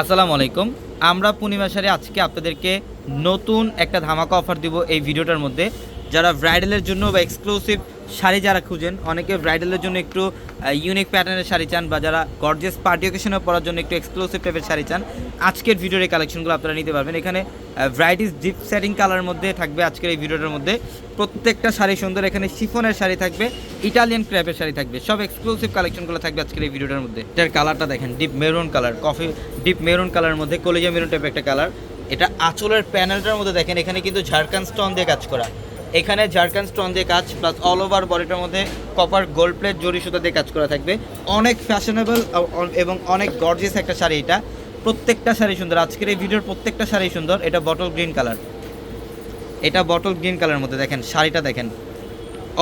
আসসালামু আলাইকুম। আমরা পূর্ণিমা সারে আজকে আপনাদেরকে নতুন একটা ধামাকা অফার দিব এই ভিডিওটার মধ্যে। যারা ব্রাইডালের জন্য বা এক্সক্লুসিভ শাড়ি যারা খুঁজেন, অনেকে ব্রাইডালের জন্য একটু ইউনিক প্যাটার্নের শাড়ি চান বা যারা গর্জেস পার্টি অকেশনে পরার জন্য একটু এক্সক্লুসিভ টাইপের শাড়ি চান, আজকের ভিডিওর এই কালেকশনগুলো আপনারা নিতে পারবেন। এখানে ভ্যারাইটিস ডিপ সেটিং কালারের মধ্যে থাকবে আজকের এই ভিডিওটার মধ্যে। প্রত্যেকটা শাড়ি সুন্দর, এখানে শিফনের শাড়ি থাকবে ইটালিয়ান ক্র্যাপের শাড়ি থাকবে, সব এক্সক্লুসিভ কালেকশনগুলো থাকবে আজকের এই ভিডিওটার মধ্যে। এটার কালারটা দেখেন deep maroon colour coffee deep maroon কালারের মধ্যে, কলেজা মেরুন টাইপের একটা কালার এটা আঁচলের প্যানেলটার মধ্যে দেখেন, এখানে কিন্তু ঝাড়খান্ড স্টোন দিয়ে কাজ করা। এখানে ঝাড়খান্ড স্টোন দিয়ে কাজ প্লাস অল ওভার বডিটার মধ্যে কপার গোল্ড প্লেট জরি সুতা দিয়ে কাজ করা থাকবে। অনেক ফ্যাশনেবল এবং অনেক গর্জিয়াস একটা শাড়ি এটা। প্রত্যেকটা শাড়ি সুন্দর। আজকের এই ভিডিওর প্রত্যেকটা শাড়ি সুন্দর। এটা বটল গ্রিন কালার এটা বটল গ্রিন কালারের মধ্যে দেখেন, শাড়িটা দেখেন।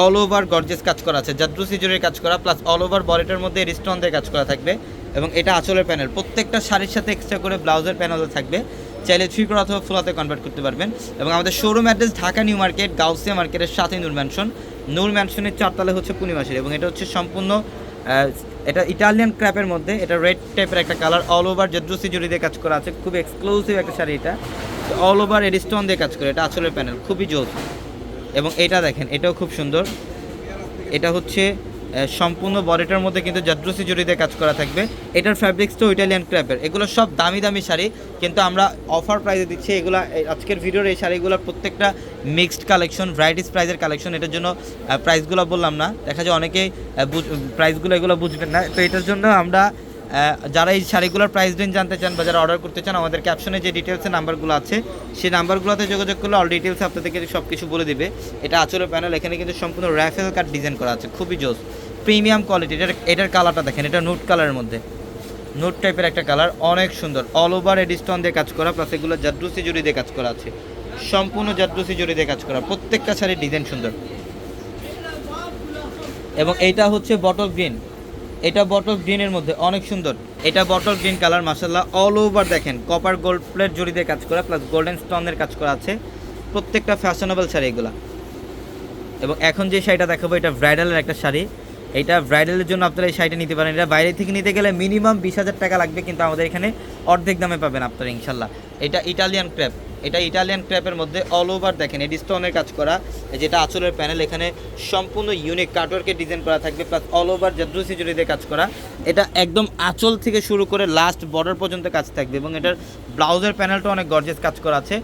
অল ওভার গর্জেস কাজ করা আছে। জাদ্রু সিজুরের কাজ করা প্লাস অল ওভার বডিটার মধ্যে রিস্টন দিয়ে কাজ করা থাকবে। এবং এটা আঁচলের প্যানেল প্রত্যেকটা শাড়ির সাথে এক্সট্রা করে ব্লাউজের প্যানেল থাকবে। চাইলে থ্রি করে অথবা ফুলাতে কনভার্ট করতে পারবেন। এবং আমাদের showroom address Dhaka new market Gausia মার্কেটের সাথে নূর ম্যানশন নূর ম্যানশনের চারতলা হচ্ছে পূর্ণিমাসের এবং এটা হচ্ছে সম্পূর্ণ এটা ইটালিয়ান ক্র্যাপের মধ্যে। এটা রেড টাইপের একটা কালার অল ওভার জাদ্রু সিজুরি দিয়ে কাজ করা আছে। খুব এক্সক্লুসিভ একটা শাড়ি এটা। অল ওভার এডিস্টোন দিয়ে কাজ করে। এটা আঁচলের প্যানেল খুবই জোস এবং এটা দেখেন, এটাও খুব সুন্দর। এটা হচ্ছে সম্পূর্ণ বডিটার মধ্যে কিন্তু জাদ্রুসি জড়িতে কাজ করা থাকবে। এটার ফ্যাব্রিক্সটাও ইটালিয়ান ক্র্যাপের এগুলো সব দামি দামি শাড়ি, কিন্তু আমরা অফার প্রাইসে দিচ্ছি এগুলো আজকের ভিডিওর এই শাড়িগুলোর প্রত্যেকটা মিক্সড কালেকশন ভ্যারাইটিস প্রাইজের কালেকশন এটার জন্য প্রাইসগুলো বললাম না। দেখা যায় অনেকেই প্রাইসগুলো এগুলো বুঝবেন না। তো এটার জন্য আমরা যারা এই শাড়িগুলোর প্রাইস রেঞ্জ জানতে চান বা যারা অর্ডার করতে চান, আমাদের ক্যাপশনে যে ডিটেলসের নাম্বারগুলো আছে, সেই নাম্বারগুলোতে যোগাযোগ করলে অল ডিটেলস আপনাদেরকে সব কিছু বলে দিবে। এটা আচলের প্যানেল এখানে কিন্তু সম্পূর্ণ র্যাফেল কাট ডিজাইন করা আছে, খুবই জোস। প্রিমিয়াম কোয়ালিটি এটার এটার কালারটা দেখেন, এটা নুট কালারের মধ্যে। নোট টাইপের একটা কালার অনেক সুন্দর। অল ওভার এডিস্টন দিয়ে কাজ করা প্লাস এগুলো জাদ্রুসি জুড়ি দিয়ে কাজ করা আছে। সম্পূর্ণ জাদ্রুসি জুড়ি দিয়ে কাজ করা, প্রত্যেকটা শাড়ির ডিজাইন সুন্দর। এবং এইটা হচ্ছে বটল গ্রিন এটা বটল গ্রিনের মধ্যে, অনেক সুন্দর। এটা বটল গ্রিন কালার মাসাল্লাহ অল ওভার দেখেন কপার গোল্ড প্লেট জড়ি দিয়ে কাজ করা প্লাস গোল্ডেন স্টোনের কাজ করা আছে। প্রত্যেকটা ফ্যাশনেবল শাড়ি এগুলা। এবং এখন যে শাড়িটা দেখাবো, এটা ব্রাইডালের একটা শাড়ি। এটা ব্রাইডালের জন্য আপনারা এই শাড়িটা নিতে পারেন। এটা বাইরে থেকে নিতে গেলে মিনিমাম বিশ হাজার টাকা লাগবে, কিন্তু আমাদের এখানে অর্ধেক দামে পাবেন আপনারা ইনশাল্লাহ এটা ইটালিয়ান ক্র্যাপ এটা ইটালিয়ান ক্র্যাপের মধ্যে অল ওভার দেখেন এডি স্টোনের কাজ করা। যেটা আঁচলের প্যানেল এখানে সম্পূর্ণ ইউনিক কাটওয়ার্কের ডিজাইন করা থাকবে প্লাস অল ওভার জাদ্রুসি জুড়ি দিয়ে কাজ করা। এটা একদম আঁচল থেকে শুরু করে লাস্ট বর্ডার পর্যন্ত কাজ থাকবে এবং এটার ব্লাউজের প্যানেলটা অনেক গর্জেস কাজ করা আছে।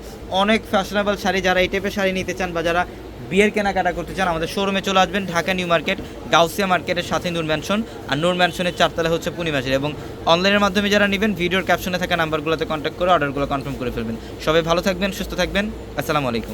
অনেক ফ্যাশনেবল শাড়ি, যারা এই টাইপের শাড়ি নিতে চান বা যারা বিয়ের কেনাকাটা করতে চান, আমাদের শোরুমে চলে আসবেন, ঢাকা নিউ মার্কেট গাউসিয়া মার্কেটের সাথে নূর ম্যানশন আর নূর ম্যানশনের চারতলা হচ্ছে পূর্ণিমাসের এবং অনলাইনের মাধ্যমে যারা নেবেন, ভিডিওর ক্যাপশনে থাকা নাম্বারগুলোতে কন্ট্যাক্ট করে অর্ডারগুলো কনফার্ম করে ফেলবেন। সবাই ভালো থাকবেন, সুস্থ থাকবেন। আসসালামু আলাইকুম।